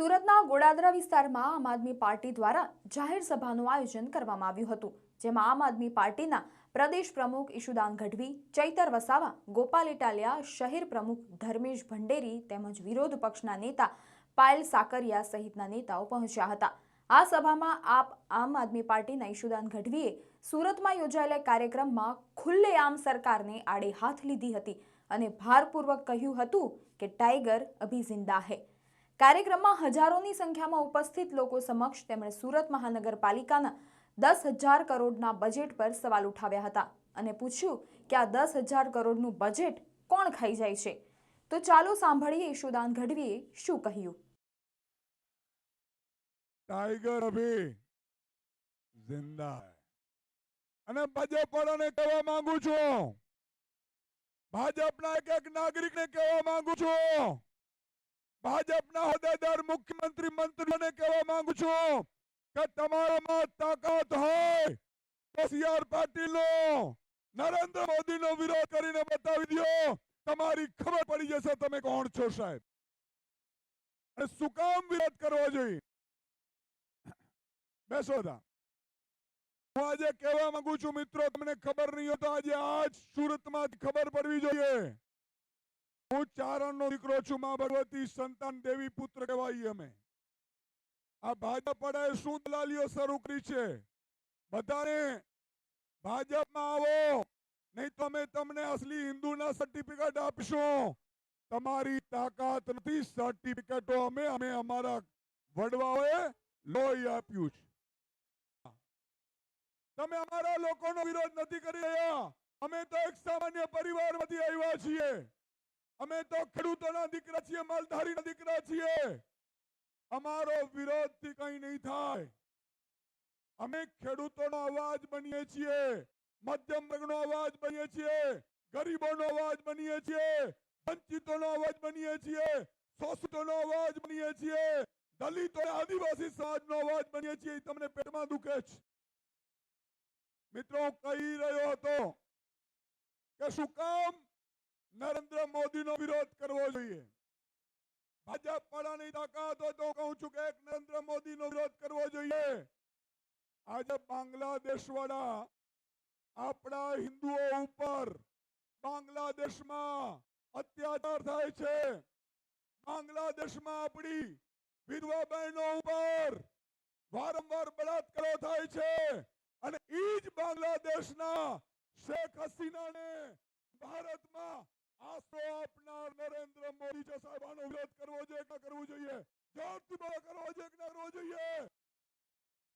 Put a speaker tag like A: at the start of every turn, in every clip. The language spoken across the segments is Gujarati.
A: સુરતના ગોડાદરા વિસ્તારમાં આમ આદમી પાર્ટી દ્વારા જાહેર સભાનું આયોજન કરવામાં આવ્યું હતું, જેમાં આમ આદમી પાર્ટીના પ્રદેશ પ્રમુખ ઈશુદાન ગઢવી, ચૈતર વસાવા, ગોપાલ ઇટાલિયા, શહેર પ્રમુખ ધર્મેશ ભંડેરી તેમજ વિરોધ પક્ષના નેતા પાયલ સાકરિયા સહિતના નેતાઓ પહોંચ્યા હતા. આ સભામાં આપ આમ આદમી પાર્ટીના ઈશુદાન ગઢવીએ સુરતમાં યોજાયેલા કાર્યક્રમમાં ખુલ્લેઆમ સરકારને આડે હાથ લીધી હતી અને ભારપૂર્વક કહ્યું હતું કે ટાઈગર અભી જિંદા હૈ. કાર્યક્રમમાં હજારોની સંખ્યામાં ઉપસ્થિત લોકો સમક્ષ તેમણે સુરત મહાનગરપાલિકાના દસ હજાર કરોડના બજેટ પર સવાલ ઉઠાવ્યા હતા અને પૂછ્યું કે આ દસ હજાર કરોડનું બજેટ કોણ ખાઈ જાય છે? તો ચાલો સાંભળીએ ઈશુદાન ગઢવીએ શું કહ્યું.
B: ટાઈગર અભી જિંદા અને ભાજપવાળાને કહેવા માંગુ છું. ભાજપના એક એક નાગરિકને કહેવા માંગુ છું. ભાજપના હોદ્દેદાર મુખ્યમંત્રી મંત્રીઓને કહેવા માંગુ છું કે તમારામાં તાકાત હોય તો સીઆર પાટીલનો, નરેન્દ્ર મોદીનો વિરોધ કરીને બતાવી દો. તમારી ખબર પડી જશે તમે કોણ છો સાહેબ. અને શું કામ વિરોધ કરવો જોઈએ? બેસો તા. હું આજે કહેવા માંગુ છું, મિત્રો, તમને ખબર નહીં હોય તો આજે આજ સુરતમાં ખબર પડવી જોઈએ. હું ચારણનો દીકરો છું, માં ભગવતી સંતાન દેવી પુત્ર કહેવાય અમે. આ ભાજપ શું દલાલીઓ શરૂ કરી છે? બધાને ભાજપમાં આવો, નહીં તો અમે તમને અસલી હિન્દુના સર્ટિફિકેટ આપશું. તમારી તાકાત નથી સર્ટિફિકેટો અમે અમે અમારા વડવાઓએ લોહી આપ્યું છે. તમે અમારા લોકોનો વિરોધ નથી કરી રહ્યા. અમે તો એક સામાન્ય પરિવારમાંથી આવ્યા છીએ. અમે તો ખેડૂતોના દીકરા છીએ, માલધારીના દીકરા છીએ. અમારો વિરોધથી કઈ નહીં થાય. અમે ખેડૂતોનો અવાજ બનીએ છીએ, મધ્યમ વર્ગનો અવાજ બનીએ છીએ, ગરીબોનો અવાજ બનીએ છીએ, વંચિતોનો અવાજ બનીએ છીએ, શોષિતોનો અવાજ બનીએ છીએ દલિતો આદિવાસી સમાજનો અવાજ બનીએ છીએ તમને પેટમાં દુખે છે મિત્રો કહી રહ્યો હતો કે શું કામ નરેન્દ્ર મોદીનો વિરોધ કરવો જોઈએ. ભાજપ વાળાની તાકાત હોય તો કહું છું કે એક નરેન્દ્ર મોદીનો વિરોધ કરવો જોઈએ. આજે બાંગ્લાદેશ વાળા આપણા હિન્દુઓ ઉપર બાંગ્લાદેશમાં અત્યાચાર થાય છે. બાંગ્લાદેશમાં આપણી વિધવા બહેનો ઉપર વારંવાર બળાત્કારો થાય છે. અને ઈ જ બાંગ્લાદેશના શેખ હસીનાને ભારતમાં આશરો આપનાર નરેન્દ્ર મોદી છે વિરોધ કરવો જોઈએ કે કરવો જોઈએ? જોરથી બોલો કરવો જોઈએ કે ના કરવો જોઈએ?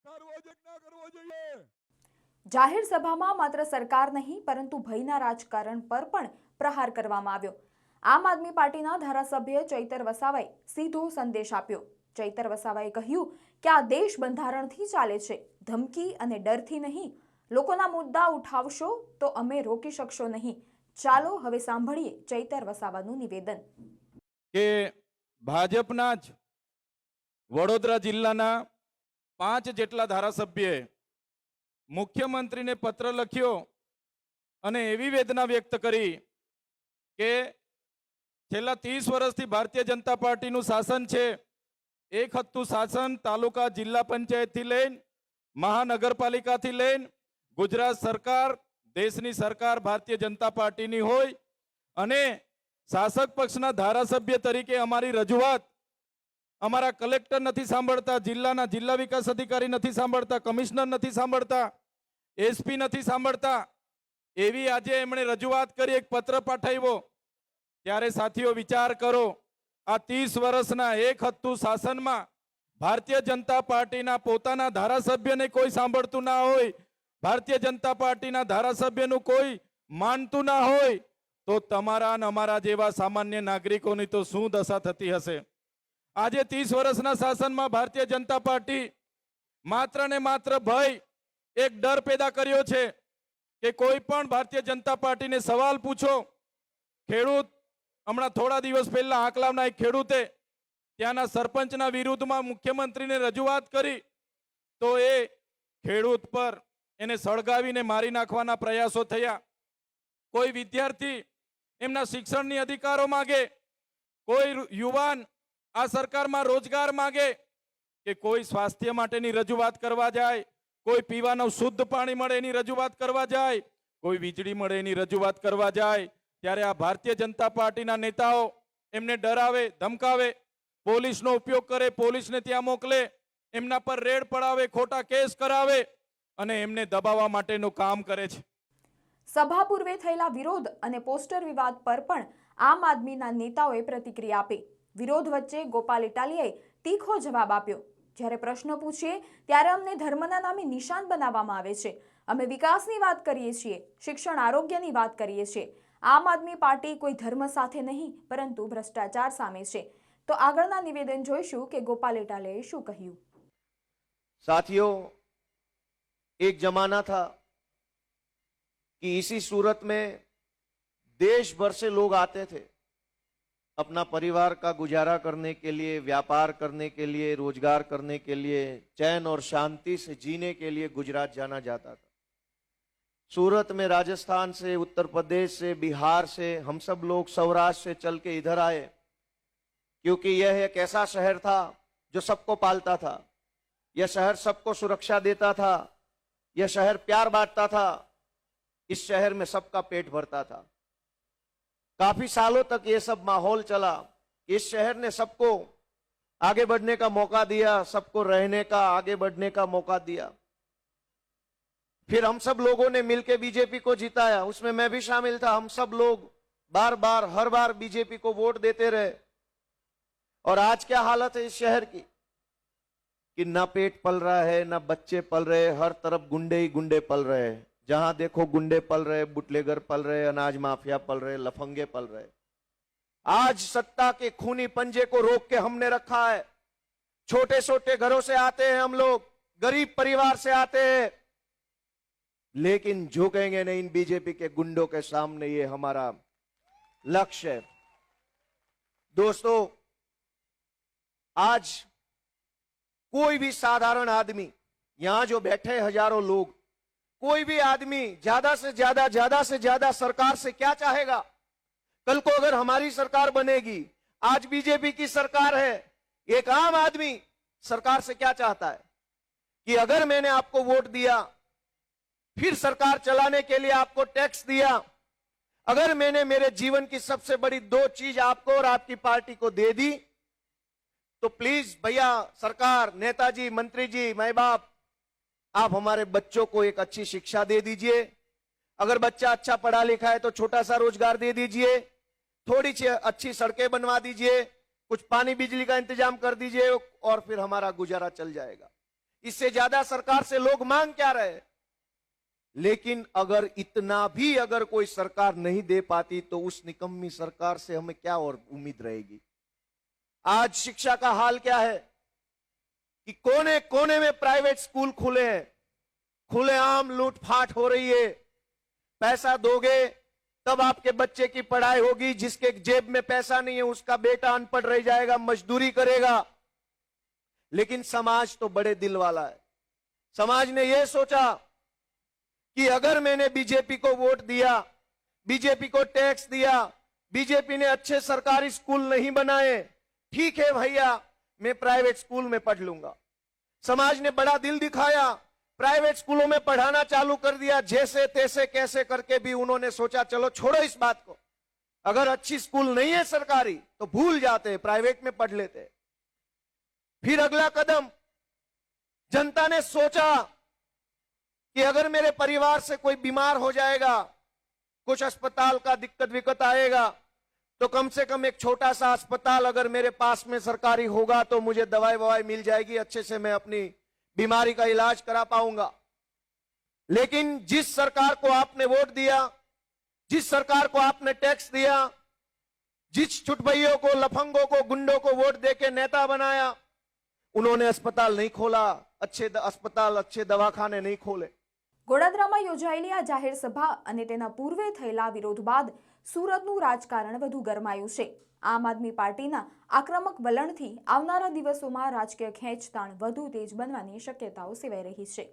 B: કરવો જોઈએ કે ના કરવો જોઈએ?
A: જાહેર સભામાં માત્ર સરકાર નહીં, પરંતુ ભયના રાજકારણ પર પણ પ્રહાર કરવામાં આવ્યો. આમ આદમી પાર્ટીના ધારાસભ્ય ચૈતર વસાવાએ સીધો સંદેશ આપ્યો. ચૈતર વસાવાએ કહ્યું કે આ દેશ બંધારણથી ચાલે છે. ધમકી અને ડરથી નહીં. લોકોના મુદ્દા ઉઠાવશો તો અમે રોકી શકશો નહીં. ચાલો હવે સાંભળીએ ચૈતર વસાવાનું નિવેદન.
C: કે ભાજપના જ વડોદરા જિલ્લાના પાંચ જેટલા ધારાસભ્યએ મુખ્યમંત્રીને પત્ર લખ્યો અને એવી વેદના વ્યક્ત કરી કે છેલ્લા ત્રીસ વર્ષથી ભારતીય જનતા પાર્ટીનું શાસન છે, એક હતું શાસન તાલુકા જિલ્લા પંચાયતથી લઈને મહાનગરપાલિકાથી લઈને ગુજરાત સરકાર દેશની સરકાર ભારતીય જનતા પાર્ટીની હોય અને શાસક પક્ષના ધારાસભ્ય તરીકે અમારી રજૂઆત અમારા કલેક્ટર નથી સાંભળતા, જિલ્લાના જિલ્લા વિકાસ અધિકારી નથી સાંભળતા, કમિશનર નથી સાંભળતા એસપી નથી સાંભળતા. એવી આજે એમણે રજૂઆત કરી, એક પત્ર પાઠવ્યો. ત્યારે સાથીઓ વિચાર કરો, આ ત્રીસ વર્ષના એક હતું શાસનમાં ભારતીય જનતા પાર્ટીના પોતાના ધારાસભ્યને કોઈ સાંભળતું ના હોય ભારતીય જનતા પાર્ટીના ધારાસભ્યનું કોઈ માનતું ના હોય, તો તમારા અને અમારા જેવા સામાન્ય નાગરિકોની તો શું દશા થતી હશે? આજે ત્રીસ વર્ષના શાસનમાં ભારતીય જનતા પાર્ટી માત્ર ને માત્ર ભય એક ડર પેદા કર્યો છે કે કોઈ પણ ભારતીય જનતા પાર્ટીને સવાલ પૂછો, ખેડૂત હમણાં થોડા દિવસ પહેલા આંકલાવના એક ખેડૂતે ત્યાંના સરપંચના વિરુદ્ધમાં મુખ્યમંત્રીને રજૂઆત કરી, તો એ ખેડૂત પર એને સળગાવીને મારી નાખવાના પ્રયાસો થયા. કોઈ વિદ્યાર્થી એમના શિક્ષણની અધિકારો માગે, કોઈ યુવાન આ સરકારમાં રોજગાર માગે કે કોઈ સ્વાસ્થ્ય માટેની રજૂઆત કરવા જાય, કોઈ પીવાનું શુદ્ધ પાણી મળે એની રજૂઆત કરવા જાય, કોઈ વીજળી મળે એની રજૂઆત કરવા જાય, ત્યારે આ ભારતીય જનતા પાર્ટીના નેતાઓ એમને ડરાવે, ધમકાવે, પોલીસનો ઉપયોગ કરે, પોલીસને ત્યાં મોકલે, એમના પર રેડ પડાવે, ખોટા કેસ કરાવે અને એમને દબાવવા માટેનું કામ કરે છે.
A: સભા પૂર્વે થયેલા વિરોધ અને પોસ્ટર વિવાદ પર પણ આમ આદમીના નેતાઓએ પ્રતિક્રિયા આપી. વિરોધ વચ્ચે ગોપાલ ઇટાલિયાએ તીખો જવાબ આપ્યો. જ્યારે પ્રશ્નો પૂછીએ ત્યારે અમને ધર્મના નામે નિશાન બનાવવામાં આવે છે. અમે વિકાસની વાત કરીએ છીએ શિક્ષણ આરોગ્યની વાત કરીએ છીએ. આમ આદમી પાર્ટી કોઈ ધર્મ સાથે નહીં પરંતુ ભ્રષ્ટાચાર સામે છે. તો આગળના નિવેદન જોઈશું કે ગોપાલ ઇટાલિયાએ શું કહ્યું.
D: સાથીઓ एक जमाना था कि इसी सूरत में देश भर से लोग आते थे अपना परिवार का गुजारा करने के लिए, व्यापार करने के लिए, रोज़गार करने के लिए, चैन और शांति से जीने के लिए गुजरात जाना जाता था। सूरत में राजस्थान से, उत्तर प्रदेश से, बिहार से, हम सब लोग सौराष्ट्र से चल के इधर आए, क्योंकि यह एक ऐसा शहर था जो सबको पालता था। यह शहर सबको सुरक्षा देता था यह शहर प्यार बांटता था, इस शहर में सबका पेट भरता था। काफ़ी सालों तक यह सब माहौल चला इस शहर ने सबको आगे बढ़ने का मौका दिया, सबको रहने का, आगे बढ़ने का मौका दिया। फिर हम सब लोगों ने मिलकर बीजेपी को जिताया। उसमें मैं भी शामिल था। हम सब लोग बार बार हर बार बीजेपी को वोट देते रहे। और आज क्या हालत है इस शहर की? कि ना पेट पल रहा है, ना बच्चे पल रहे, हर तरफ़ गुंडे ही गुंडे पल रहे। जहाँ देखो गुंडे पल रहे, बुटलेगर पल रहे, अनाज माफिया पल रहे, लफंगे पल रहे। आज सत्ता के खूनी पंजे को रोक के हमने रखा है। छोटे छोटे घरों से आते हैं हम लोग, गरीब परिवार से आते हैं। लेकिन झुकेंगे नहीं इन बीजेपी के गुंडों के सामने, ये हमारा लक्ष्य है। दोस्तों, आज कोई भी साधारण आदमी, यहाँ जो बैठे हज़ारों लोग, कोई भी आदमी ज़्यादा से ज़्यादा ज़्यादा से ज़्यादा सरकार से क्या चाहेगा? कल को अगर हमारी सरकार बनेगी, आज बीजेपी की सरकार है, एक आम आदमी सरकार से क्या चाहता है? कि अगर मैंने आपको वोट दिया, फिर सरकार चलाने के लिए आपको टैक्स दिया, अगर मैंने मेरे जीवन की सबसे बड़ी दो चीज़ आपको और आपकी पार्टी को दे दी तो प्लीज़ भैया, सरकार, नेताजी मंत्री जी माए बाप आप हमारे बच्चों को एक अच्छी शिक्षा दे दीजिए। अगर बच्चा अच्छा पढ़ा लिखा है तो छोटा सा रोज़गार दे दीजिए। थोड़ी सी अच्छी सड़कें बनवा दीजिए। कुछ पानी बिजली का इंतज़ाम कर दीजिए और फिर हमारा गुजारा चल जाएगा। इससे ज़्यादा सरकार से लोग मांग क्या रहे लेकिन अगर इतना भी अगर कोई सरकार नहीं दे पाती तो उस निकम्मी सरकार से हमें क्या और उम्मीद रहेगी? आज शिक्षा का हाल क्या है? कि कोने कोने में प्राइवेट स्कूल खुले हैं। खुलेआम लूटफाट हो रही है। पैसा दोगे, तब आपके बच्चे की पढ़ाई होगी, जिसके जेब में पैसा नहीं है, उसका बेटा अनपढ़ रह जाएगा, मजदूरी करेगा। लेकिन समाज तो बड़े दिल वाला है। समाज ने यह सोचा कि अगर मैंने बीजेपी को वोट दिया, बीजेपी को टैक्स दिया, बीजेपी ने अच्छे सरकारी स्कूल नहीं बनाए ठीक है भैया, मैं प्राइवेट स्कूल में पढ़ लूँगा। समाज ने बड़ा दिल दिखाया प्राइवेट स्कूलों में पढ़ाना चालू कर दिया, जैसे तैसे कैसे करके भी उन्होंने सोचा, चलो छोड़ो इस बात को। अगर अच्छी स्कूल नहीं है सरकारी तो भूल जाते प्राइवेट में पढ़ लेते। फिर अगला कदम, जनता ने सोचा कि अगर मेरे परिवार से कोई बीमार हो जाएगा, कुछ अस्पताल का दिक्कत विकत आएगा तो कम से कम एक छोटा सा अस्पताल अगर मेरे पास में सरकारी होगा तो मुझे दवाई ववाई मिल जाएगी अच्छे से मैं अपनी बीमारी का इलाज करा पाऊंगा लेकिन जिस सरकार को आपने वोट दिया जिस सरकार को आपने टैक्स दिया जिस चुटभइयों को लफंगों को गुंडों को वोट देके नेता बनाया उन्होंने अस्पताल नहीं खोला अच्छे द- अस्पताल अच्छे दवाखाने नहीं खोले
A: ગોડાદરામાં યોજાયેલી આ જાહેર સભા અને તેના પૂર્વે થયેલા વિરોધ બાદ સુરતનું રાજકારણ વધુ ગરમાયું છે. આમ આદમી પાર્ટીના આક્રમક વલણથી આવનારા દિવસોમાં રાજકીય ખેંચતાણ વધુ તેજ બનવાની શક્યતાઓ સેવાઈ રહી છે.